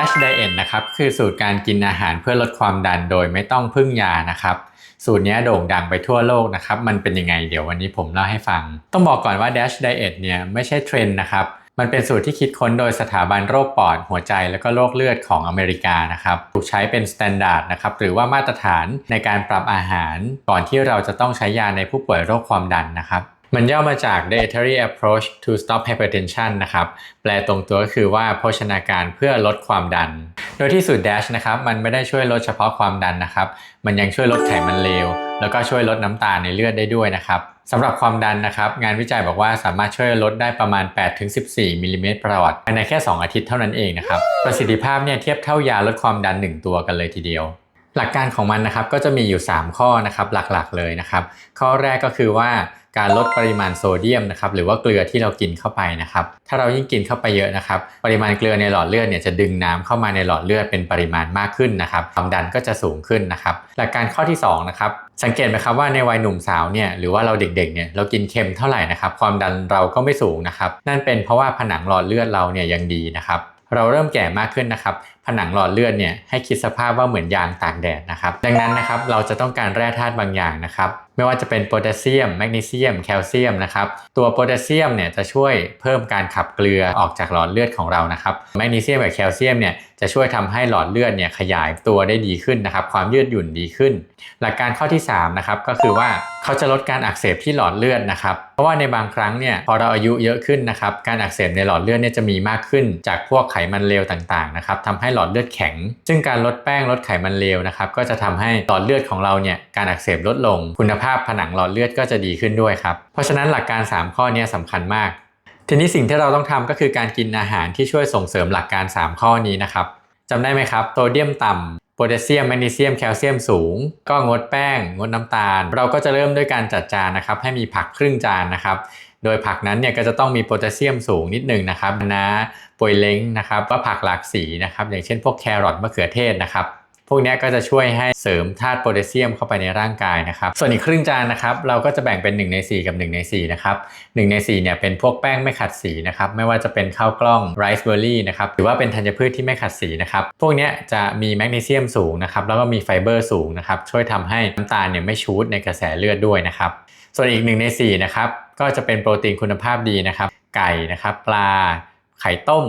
Dash Diet นะครับคือสูตรการกินอาหารเพื่อลดความดันโดยไม่ต้องพึ่งยานะครับสูตรนี้โด่งดังไปทั่วโลกนะครับมันเป็นยังไงเดี๋ยววันนี้ผมเล่าให้ฟัง ต้องบอกก่อนว่า Dash Diet เนี่ยไม่ใช่เทรนด์นะครับมันเป็นสูตรที่คิดค้นโดยสถาบันโรคปอด หัวใจและก็โรคเลือดของอเมริกานะครับถูกใช้เป็นสแตนดาร์ดนะครับหรือว่ามาตรฐานในการปรับอาหาร ก่อนที่เราจะต้องใช้ยาในผู้ป่วยโรคความดันนะครับ มันย่อมาจาก Dietary Approach to Stop Hypertension นะครับ แปลตรงตัวก็คือว่าโภชนาการเพื่อลดความดัน โดยที่สูตร Dash นะครับ มันไม่ได้ช่วยลดเฉพาะความดันนะครับ มันยังช่วยลดไขมันเลว แล้วก็ช่วยลดน้ำตาลในเลือดได้ด้วยนะครับสำหรับความดันนะครับ งานวิจัยบอกว่าสามารถช่วยลดได้ประมาณ 8-14 มิลลิเมตรประวัติภายในแค่ 2 อาทิตย์เท่านั้นเองนะครับ ประสิทธิภาพเนี่ยเทียบเท่ายาลดความดัน 1 ตัวกันเลยทีเดียวหลักการของมันนะครับก็จะมีอยู่ 3 ข้อนะครับหลักๆเลยนะครับ ข้อแรกก็คือว่า การลดปริมาณโซเดียมนะครับหรือว่าเกลือที่เรากินเข้าไปนะครับถ้าเรายิ่งกินเข้าไปเยอะนะครับปริมาณเกลือในหลอดเลือดเนี่ยจะดึงน้ำเข้ามาในหลอดเลือดเป็นปริมาณมากขึ้นนะครับความดันก็จะสูงขึ้นนะครับหลักการข้อที่2นะครับสังเกตไหมครับว่าในวัยหนุ่มสาวเนี่ยหรือว่าเราเด็กๆเนี่ยเรากินเค็มเท่าไหร่นะครับความดันเราก็ไม่สูงนะครับนั่นเป็นเพราะว่าผนังหลอดเลือดเราเนี่ยยังดีนะครับเราเริ่มแก่มากขึ้นนะครับ ผนังหลอดเลือดเนี่ยให้คิดสภาพว่าเหมือนยางตากแดดนะครับ ดังนั้นนะครับเราจะต้องการแร่ธาตุบางอย่างนะครับ ไม่ว่าจะเป็นโพแทสเซียมแมกนีเซียมแคลเซียมนะครับตัวโพแทสเซียมเนี่ยจะช่วยเพิ่มการขับเกลือออกจากหลอดเลือดของเรานะครับแมกนีเซียมกับแคลเซียมเนี่ยจะช่วยทำให้หลอดเลือดเนี่ยขยายตัวได้ดีขึ้นนะครับ ความยืดหยุ่นดีขึ้น หลักการข้อที่3นะครับก็คือว่าเขาจะลดการอักเสบที่หลอดเลือดนะครับ เพราะว่าในบางครั้งเนี่ยพอเราอายุเยอะขึ้นนะครับการอักเสบในหลอดเลือดเนี่ยจะมีมากขึ้น จากพวกไขมันเลวต่างๆนะครับทำให้หลอดเลือดแข็ง ซึ่งการลดแป้งลดไขมันเลวนะครับก็จะทำให้หลอดเลือดของเราเนี่ยการอักเสบลดลง คุณภาพผนังหลอดเลือดก็จะดีขึ้นด้วยครับเพราะฉะนั้นหลักการ 3 ข้อนี้สำคัญมาก ทีนี้สิ่งที่เราต้องทำก็คือการกินอาหารที่ช่วยส่งเสริมหลักการ 3 ข้อนี้นะครับจำได้ไหมครับโซเดียมต่ำ โพแทสเซียมแมกนีเซียมแคลเซียมสูง ก็งดแป้ง งดน้ำตาล เราก็จะเริ่มด้วยการจัดจานนะครับ ให้มีผักครึ่งจานนะครับ โดยผักนั้นเนี่ยก็จะต้องมีโพแทสเซียมสูงนิดหนึ่งนะครับนะน้าปวยเล้งนะครับว่าผักหลากสีนะครับ อย่างเช่นพวกแครอทมะเขือเทศนะครับ พวกนี้ก็จะช่วยให้เสริมธาตุโพแทสเซียมเข้าไปในร่างกายนะครับ ส่วนอีกครึ่งจานนะครับ เราก็จะแบ่งเป็น1ใน 4 กับ 1 ใน 4 นะครับ1ใน 4 เนี่ยเป็นพวกแป้งไม่ขัดสีนะครับ ไม่ว่าจะเป็นข้าวกล้องไรซ์เบอร์รี่นะครับ หรือว่าเป็นธัญพืชที่ไม่ขัดสีนะครับ พวกนี้จะมีแมกนีเซียมสูงนะครับ แล้วก็มีไฟเบอร์สูงนะครับ ช่วยทำให้น้ำตาลเนี่ยไม่ชูดในกระแสเลือดด้วยนะครับ ส่วนอีก1ใน4นะครับ ก็จะเป็นโปรตีนคุณภาพดีนะครับ ไก่นะครับ ปลา ไข่ต้ม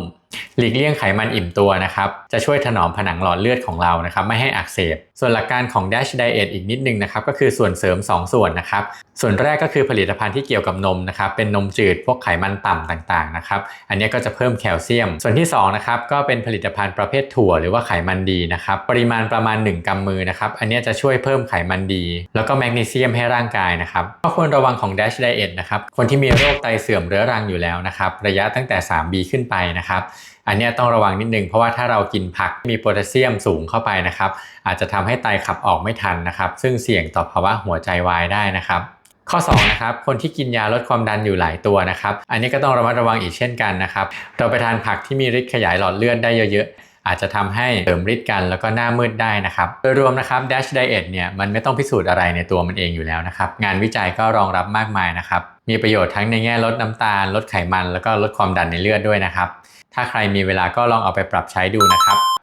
หลีกเลี่ยงไขมันอิ่มตัวนะครับ จะช่วยถนอมผนังหลอดเลือดของเรานะครับ ไม่ให้อักเสบ ส่วนหลักการของ Dash Diet อีกนิดนึงนะครับ ก็คือส่วนเสริม 2 ส่วนนะครับ ส่วนแรกก็คือผลิตภัณฑ์ที่เกี่ยวกับนมนะครับ เป็นนมจืดพวกไขมันต่ำต่างๆนะครับ อันนี้ก็จะเพิ่มแคลเซียม ส่วนที่2นะครับก็เป็นผลิตภัณฑ์ประเภทถั่วหรือว่าไขมันดีนะครับ ปริมาณประมาณ 1กำมือนะครับ อันนี้จะช่วยเพิ่มไขมันดี แล้วก็แมกนีเซียมให้ร่างกายนะครับ ก็ควรระวังของ Dash Diet นะครับ คนที่มีโรคไตเสื่อมเรื้อรังอยู่แล้วนะครับ ระยะตั้งแต่ 3B ขึ้นไปนะครับอันนี้ต้องระวังนิดนึงเพราะว่าถ้าเรากินผักมีโพแทสเซียมสูงเข้าไปนะครับ อาจจะทำให้ไตขับออกไม่ทันนะครับ ซึ่งเสี่ยงต่อภาวะหัวใจวายได้นะครับข้อ2นะครับคนที่กินยาลดความดันอยู่หลายตัวนะครับ อันนี้ก็ต้องระมัดระวังอีกเช่นกันนะครับ เราไปทานผักที่มีฤทธิ์ขยายหลอดเลือดได้เยอะๆ อาจจะทำให้เสริมฤทธิ์กันแล้วก็หน้ามืดได้นะครับ โดยรวมนะครับ Dash Diet เนี่ยมันไม่ต้องพิสูจน์อะไรในตัวมันเองอยู่แล้วนะครับ งานวิจัยก็รองรับมากมายนะครับ มีประโยชน์ทั้งในแง่ลดน้ำตาล ลดไขมัน แล้วก็ลดความดันในเลือดด้วยนะครับ ถ้าใครมีเวลาก็ลองเอาไปปรับใช้ดูนะครับ